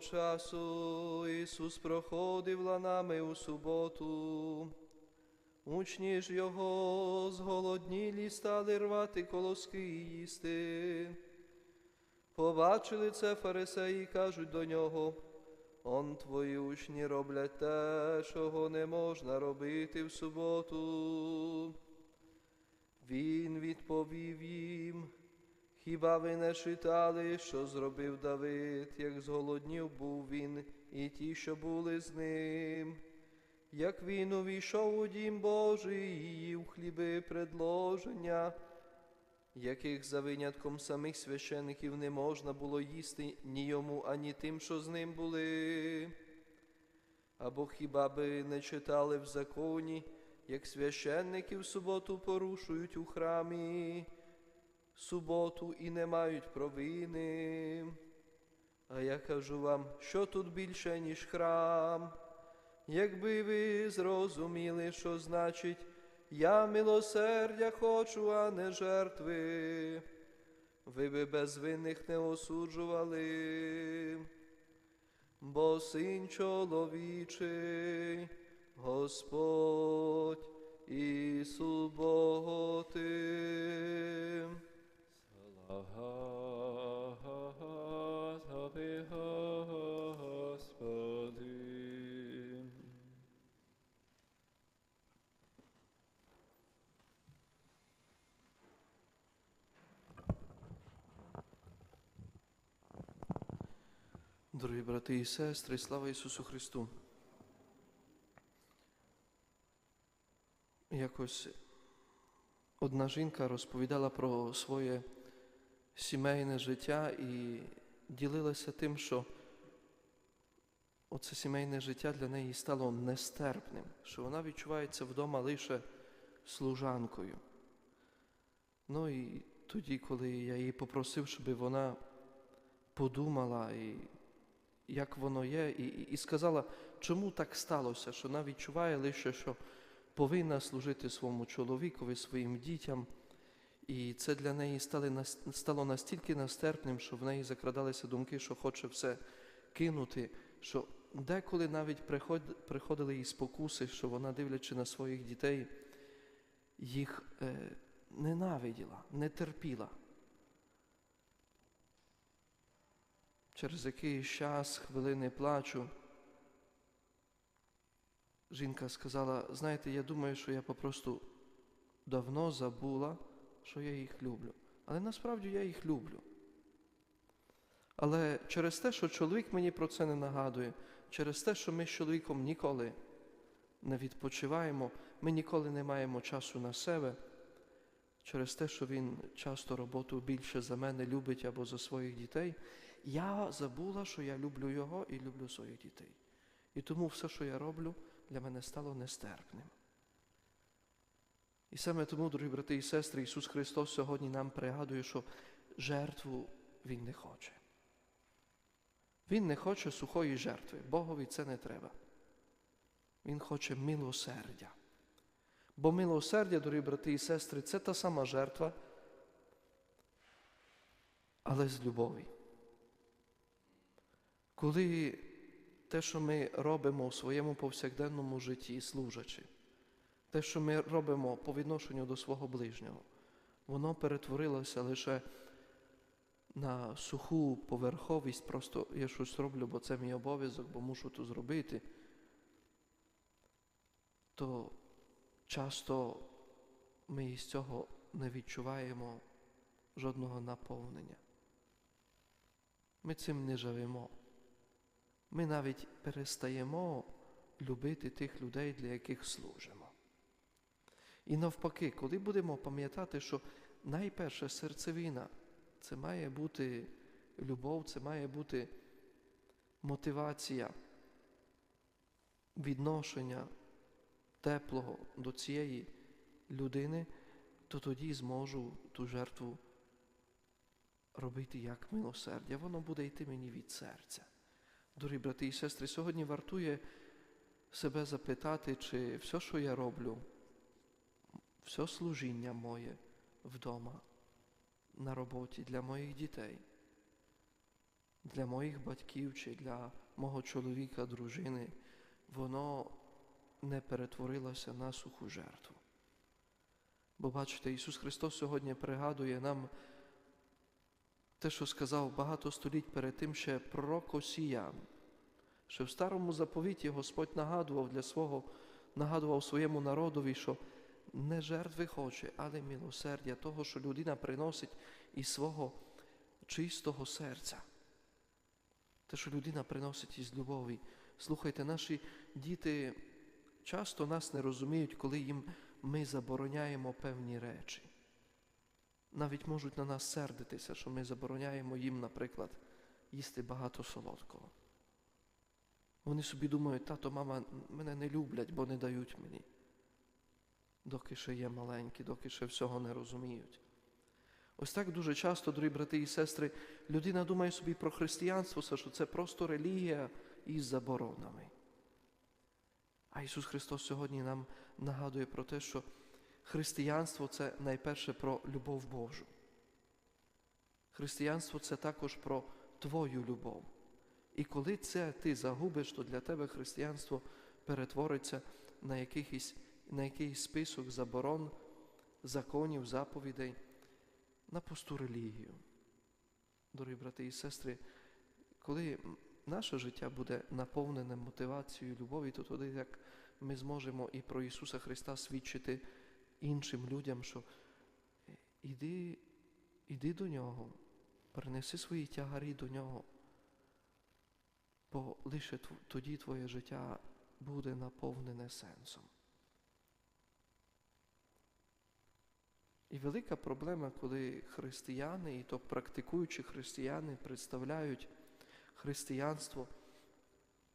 часу Ісус проходив ланами у суботу. Учні ж його зголоднілі стали рвати колоски і їсти. Побачили це фарисеї кажуть до нього, он твої учні роблять те, чого не можна робити в суботу. Він відповів їм, хіба ви не читали, що зробив Давид, як зголоднів був він, і ті, що були з ним, як він увійшов у дім Божий і їв хліби предложення, яких за винятком самих священиків не можна було їсти ні йому, ані тим, що з ним були. Або хіба би не читали в законі, як священники в суботу порушують у храмі суботу і не мають провини. А я кажу вам, що тут більше, ніж храм. Якби ви зрозуміли, що значить я милосердя хочу, а не жертви, ви би безвинних не осуджували, бо син чоловічий, Господь і суботи. Дорогі брати і сестри, слава Ісусу Христу. Якось одна жінка розповідала про своє сімейне життя і ділилася тим, що оце сімейне життя для неї стало нестерпним, що вона відчувається вдома лише служанкою. Ну і тоді, коли я її попросив, щоб вона подумала, і як воно є, і, і, сказала, чому так сталося, що вона відчуває лише, що повинна служити своєму чоловікові, своїм дітям. І це для неї стало настільки нестерпним, що в неї закрадалися думки, що хоче все кинути, що деколи навіть приходили і спокуси, що вона, дивлячи на своїх дітей, їх е, ненавиділа, не терпіла. Через якийсь час, хвилини плачу, жінка сказала, знаєте, я думаю, що я попросту давно забула, що я їх люблю. Але насправді я їх люблю. Але через те, що чоловік мені про це не нагадує, через те, що ми з чоловіком ніколи не відпочиваємо, ми ніколи не маємо часу на себе, через те, що він часто роботу більше за мене любить або за своїх дітей, я забула, що я люблю його і люблю своїх дітей. І тому все, що я роблю, для мене стало нестерпним. І саме тому, дорогі брати і сестри, Ісус Христос сьогодні нам пригадує, що жертву Він не хоче. Він не хоче сухої жертви. Богові це не треба. Він хоче милосердя. Бо милосердя, дорогі брати і сестри, це та сама жертва, але з любові. Коли те, що ми робимо у своєму повсякденному житті, служачи, те, що ми робимо по відношенню до свого ближнього, воно перетворилося лише на суху поверховість, просто я щось роблю, бо це мій обов'язок, бо мушу то зробити, то часто ми із цього не відчуваємо жодного наповнення. Ми цим не живемо. Ми навіть перестаємо любити тих людей, для яких служимо. І навпаки, коли будемо пам'ятати, що найперша серцевина це має бути любов, це має бути мотивація відношення теплого до цієї людини, то тоді зможу ту жертву робити як милосердя. Воно буде йти мені від серця. Дорогі брати і сестри, сьогодні вартує себе запитати, чи все, що я роблю, все служіння моє вдома, на роботі для моїх дітей, для моїх батьків чи для мого чоловіка, дружини, воно не перетворилося на суху жертву. Бо бачите, Ісус Христос сьогодні пригадує нам те, що сказав багато століть перед тим ще пророк Осія, що в старому заповіті Господь нагадував для свого, нагадував своєму народові, що не жертви хоче, але милосердя, того, що людина приносить із свого чистого серця. Те, що людина приносить із любові. Слухайте, наші діти часто нас не розуміють, коли їм ми забороняємо певні речі. Навіть можуть на нас сердитися, що ми забороняємо їм, наприклад, їсти багато солодкого. Вони собі думають, тато, мама мене не люблять, бо не дають мені. Доки ще є маленькі, доки ще всього не розуміють. Ось так дуже часто, дорогі брати і сестри, людина думає собі про християнство, що це просто релігія із заборонами. А Ісус Христос сьогодні нам нагадує про те, що християнство це найперше про любов Божу. Християнство це також про Твою любов. І коли це ти загубиш, то для тебе християнство перетвориться на якийсь, на якийсь список заборон, законів, заповідей, на пусту релігію. Дорогі брати і сестри, коли наше життя буде наповнене мотивацією любові, то тоді як ми зможемо і про Ісуса Христа свідчити іншим людям, що іди, іди до Нього, принеси свої тягарі до Нього, бо лише тоді твоє життя буде наповнене сенсом. І велика проблема, коли християни, і то практикуючі християни представляють християнство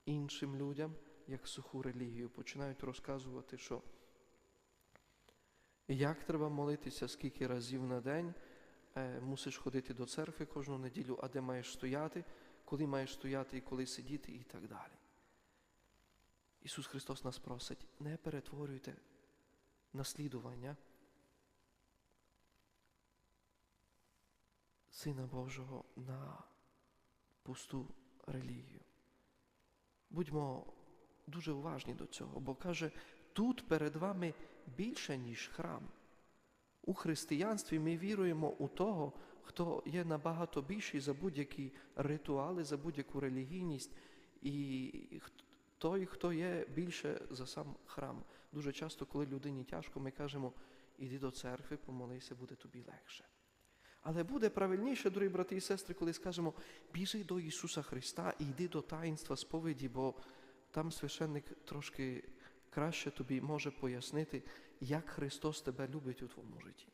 іншим людям як суху релігію, починають розказувати, що як треба молитися, скільки разів на день, е, мусиш ходити до церкви кожну неділю, а де маєш стояти, коли маєш стояти і коли сидіти, і так далі. Ісус Христос нас просить, не перетворюйте наслідування Сина Божого на пусту релігію. Будьмо дуже уважні до цього, бо каже, тут перед вами більше, ніж храм. У християнстві ми віруємо у того, хто є набагато більший за будь-які ритуали, за будь-яку релігійність, і той, хто є більше за сам храм. Дуже часто, коли людині тяжко, ми кажемо, іди до церкви, помолися, буде тобі легше. Але буде правильніше, дорогі брати і сестри, коли скажемо, біжи до Ісуса Христа і йди до таїнства сповіді, бо там священник трошки краще тобі може пояснити, як Христос тебе любить у твоєму житті.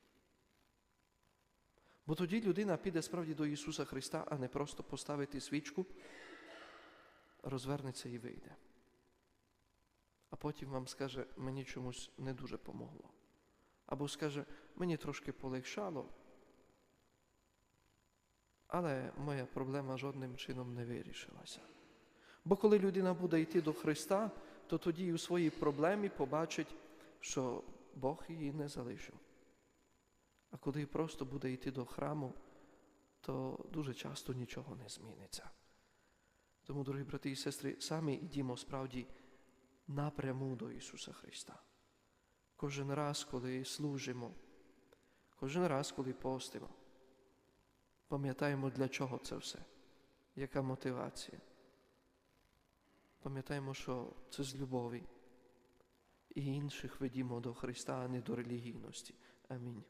Бо тоді людина піде справді до Ісуса Христа, а не просто поставити свічку, розвернеться і вийде. А потім вам скаже, мені чомусь не дуже помогло. Або скаже, мені трошки полегшало. Але моя проблема жодним чином не вирішилася. Бо коли людина буде йти до Христа, то тоді у своїй проблемі побачить, що Бог її не залишив. А коли просто буде йти до храму, то дуже часто нічого не зміниться. Тому, дорогі брати і сестри, самі йдімо справді напряму до Ісуса Христа. Кожен раз, коли служимо, кожен раз, коли постимо. Пам'ятаємо, для чого це все, яка мотивація. Пам'ятаємо, що це з любові і інших ведімо до Христа, а не до релігійності. Амінь.